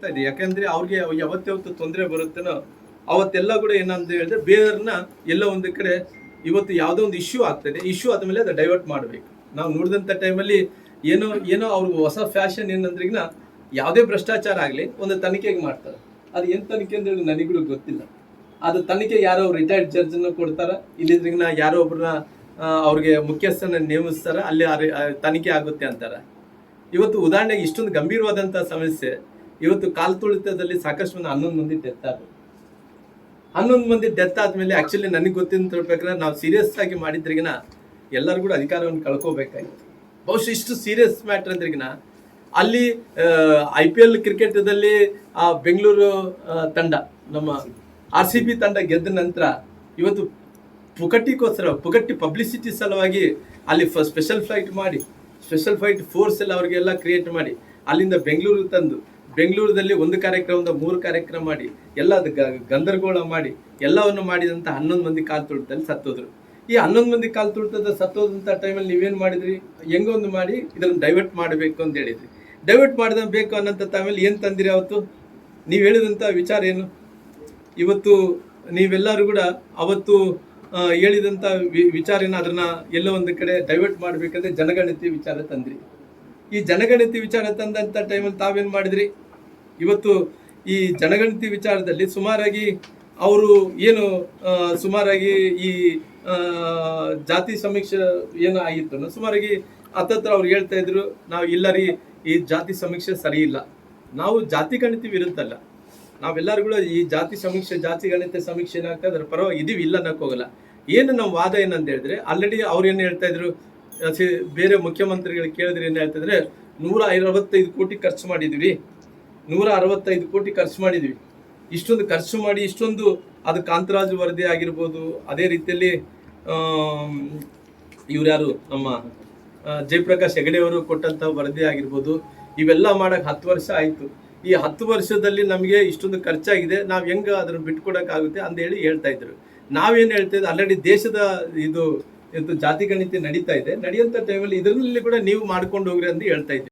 ಆಗ್ತಾ ಇದೆ ಯಾಕಂದ್ರೆ ಅವ್ರಿಗೆ ಯಾವತ್ತಾವತ್ತು ತೊಂದರೆ ಬರುತ್ತೇನೋ, ಅವತ್ತೆಲ್ಲ ಕೂಡ ಏನಂತ ಹೇಳಿದ್ರೆ ಬೇರೆಯವ್ರನ್ನ ಎಲ್ಲ ಒಂದು ಕಡೆ ಇವತ್ತು ಯಾವುದೋ ಒಂದು ಇಶ್ಯೂ ಆಗ್ತದೆ ಇಶ್ಯೂ ಆದಮೇಲೆ ಅದು ಡೈವರ್ಟ್ ಮಾಡಬೇಕು. ನಾವು ನೋಡಿದಂಥ ಟೈಮಲ್ಲಿ ಏನೋ ಏನೋ ಅವ್ರಿಗೆ ಹೊಸ ಫ್ಯಾಷನ್ ಏನಂದ್ರಿಗಿನ ಯಾವುದೇ ಭ್ರಷ್ಟಾಚಾರ ಆಗಲಿ ಒಂದು ತನಿಖೆಗೆ ಮಾಡ್ತಾರೆ. ಅದು ಏನು ತನಿಖೆ ಅಂತ ಹೇಳಿ ನನಗೂ ಗೊತ್ತಿಲ್ಲ. ಅದು ತನಿಖೆ ಯಾರೋ ರಿಟೈರ್ಡ್ ಜಡ್ಜನ್ನ ಕೊಡ್ತಾರ? ಇಲ್ಲಿದ್ರಿಗಿನ ಯಾರೋ ಒಬ್ಬರನ್ನ ಅವ್ರಿಗೆ ಮುಖ್ಯಸ್ಥನ ನೇಮಿಸ್ತಾರ? ಅಲ್ಲಿ ತನಿಖೆ ಆಗುತ್ತೆ ಅಂತಾರೆ? ಇವತ್ತು ಉದಾಹರಣೆಗೆ ಇಷ್ಟೊಂದು ಗಂಭೀರವಾದಂಥ ಸಮಸ್ಯೆ. ಇವತ್ತು ಕಾಲ್ ತುಳಿತದಲ್ಲಿ ಸಾಕಷ್ಟು ಮಂದಿ ಹನ್ನೊಂದು ಮಂದಿ ಡೆತ್ ಆದ್ರು. ಹನ್ನೊಂದು ಮಂದಿ ಡೆತ್ ಆದ್ಮೇಲೆ ಆಕ್ಚುಲಿ ನನಗೆ ಗೊತ್ತಿನ ತಿಳ್ಬೇಕಾದ್ರೆ ನಾವು ಸೀರಿಯಸ್ ಆಗಿ ಮಾಡಿದ್ರಿಗಿನ ಎಲ್ಲರೂ ಕೂಡ ಅಧಿಕಾರವನ್ನು ಕಳ್ಕೋಬೇಕಾಗಿತ್ತು. ಬಹುಶಃ ಇಷ್ಟು ಸೀರಿಯಸ್ ಮ್ಯಾಟರ್ ಅಂದ್ರಿಗಿನ ಅಲ್ಲಿ ಐ ಪಿ ಎಲ್ ಕ್ರಿಕೆಟದಲ್ಲಿ, ಆ, ಬೆಂಗಳೂರು ತಂಡ, ನಮ್ಮ ಆರ್ ಸಿ ಬಿ ತಂಡ ಗೆದ್ದ ನಂತರ ಇವತ್ತು ಪುಕಟ್ಟಿಗೋಸ್ಕರ, ಪುಕಟ್ಟಿ ಪಬ್ಲಿಸಿಟಿ ಸಲುವಾಗಿ ಅಲ್ಲಿ ಸ್ಪೆಷಲ್ ಫ್ಲೈಟ್ ಮಾಡಿ ಸ್ಪೆಷಲ್ ಫ್ಲೈಟ್ ಫೋರ್ಸ್ ಎಲ್ಲ ಅವರಿಗೆಲ್ಲ ಕ್ರಿಯೇಟ್ ಮಾಡಿ, ಅಲ್ಲಿಂದ ಬೆಂಗಳೂರು ತಂದು ಬೆಂಗಳೂರದಲ್ಲಿ ಒಂದು ಕಾರ್ಯಕ್ರಮದ ಮೂರು ಕಾರ್ಯಕ್ರಮ ಮಾಡಿ, ಎಲ್ಲ ಅದು ಮಾಡಿ, ಎಲ್ಲವನ್ನು ಮಾಡಿದಂಥ ಹನ್ನೊಂದು ಮಂದಿ ಕಾಲು ತುಳಿತದಲ್ಲಿ ಸತ್ತೋದ್ರು. ಈ ಹನ್ನೊಂದು ಮಂದಿ ಕಾಲು ತುಳಿತದ ಸತ್ತೋದಂಥ ಟೈಮಲ್ಲಿ ನೀವೇನು ಮಾಡಿದ್ರಿ? ಹೆಂಗೊಂದು ಮಾಡಿ ಇದನ್ನು ಡೈವರ್ಟ್ ಮಾಡಬೇಕು ಅಂತ ಹೇಳಿದ್ರಿ. ಡೈವರ್ಟ್ ಮಾಡಿದ ಬೇಕು ಅನ್ನೋಂಥ ಟೈಮಲ್ಲಿ ಏನು ತಂದಿರಿ ಅವತ್ತು? ನೀವು ಹೇಳಿದಂಥ ವಿಚಾರ ಏನು? ಇವತ್ತು ನೀವೆಲ್ಲರೂ ಕೂಡ ಅವತ್ತು ಹೇಳಿದಂಥ ವಿ- ವಿಚಾರನ ಅದನ್ನು ಎಲ್ಲೋ ಒಂದು ಕಡೆ ಡೈವರ್ಟ್ ಮಾಡಬೇಕಂದ್ರೆ ಜನಗಣತಿ ವಿಚಾರ ತಂದ್ರಿ. ಈ ಜನಗಣತಿ ವಿಚಾರ ತಂದಂಥ ಟೈಮಲ್ಲಿ ತಾವೇನು ಮಾಡಿದ್ರಿ? ಇವತ್ತು ಈ ಜನಗಣತಿ ವಿಚಾರದಲ್ಲಿ ಸುಮಾರಾಗಿ ಅವರು ಏನು ಸುಮಾರಾಗಿ ಈ ಜಾತಿ ಸಮೀಕ್ಷೆ ಏನು ಆಗಿತ್ತು ಸುಮಾರಾಗಿ ಹತ್ತತ್ರ ಅವ್ರು ಹೇಳ್ತಾ ಇದ್ರು, ನಾವು ಇಲ್ಲ ರೀ ಈ ಜಾತಿ ಸಮೀಕ್ಷೆ ಸರಿ ಇಲ್ಲ. ನಾವು ಜಾತಿ ಗಣಿತ ವಿರುದ್ಧಲ್ಲ. ನಾವೆಲ್ಲರೂ ಈ ಜಾತಿ ಸಮೀಕ್ಷೆ, ಜಾತಿ ಗಣಿತ ಸಮೀಕ್ಷೆ ಏನಾಗ್ತದೆ ಅದ್ರ ಪರವಾಗಿ ಇದೀವಿ ಇಲ್ಲ ಅನ್ನಕ್ ಹೋಗಲ್ಲ. ಏನು ನಮ್ಮ ವಾದ ಏನಂತ ಹೇಳಿದ್ರೆ ಆಲ್ರೆಡಿ ಅವ್ರು ಏನು ಹೇಳ್ತಾ ಇದ್ರು ಬೇರೆ ಮುಖ್ಯಮಂತ್ರಿಗಳು ಕೇಳಿದ್ರೆ ಏನು ಹೇಳ್ತಿದ್ರೆ ನೂರ ಅರವತ್ತೈದು ಕೋಟಿ ಖರ್ಚು ಮಾಡಿದ್ವಿ. ನೂರ ಅರವತ್ತೈದು ಕೋಟಿ ಖರ್ಚು ಮಾಡಿದ್ವಿ. ಇಷ್ಟೊಂದು ಖರ್ಚು ಮಾಡಿ ಇಷ್ಟೊಂದು ಅದು ಕಾಂತರಾಜು ವರದಿ ಆಗಿರ್ಬೋದು, ಅದೇ ರೀತಿಯಲ್ಲಿ ಇವ್ರು ಯಾರು? ನಮ್ಮ ಜಯಪ್ರಕಾಶ್ ಹೆಗಡೆ ಅವರು ಕೊಟ್ಟಂತ ವರದಿ ಆಗಿರ್ಬೋದು, ಇವೆಲ್ಲ ಮಾಡಕ್ಕೆ ಹತ್ತು ವರ್ಷ ಆಯ್ತು. ಈ ಹತ್ತು ವರ್ಷದಲ್ಲಿ ನಮಗೆ ಇಷ್ಟೊಂದು ಖರ್ಚಾಗಿದೆ, ನಾವು ಹೆಂಗೆ ಅದನ್ನು ಬಿಟ್ಕೊಡೋಕ್ಕಾಗುತ್ತೆ ಅಂತ ಹೇಳಿ ಹೇಳ್ತಾ ಇದ್ರು. ನಾವೇನು ಹೇಳ್ತಾ ಇದ್ವಿ ಆಲ್ರೆಡಿ ದೇಶದ ಇದು ಇದು ಜಾತಿ ಗಣಿತ ನಡೀತಾ ಇದೆ. ನಡೆಯುವಂತ ಟೈಮಲ್ಲಿ ಇದರಲ್ಲಿ ಕೂಡ ನೀವು ಮಾಡ್ಕೊಂಡು ಹೋಗ್ರಿ ಅಂತ ಹೇಳ್ತಾ ಇದ್ವಿ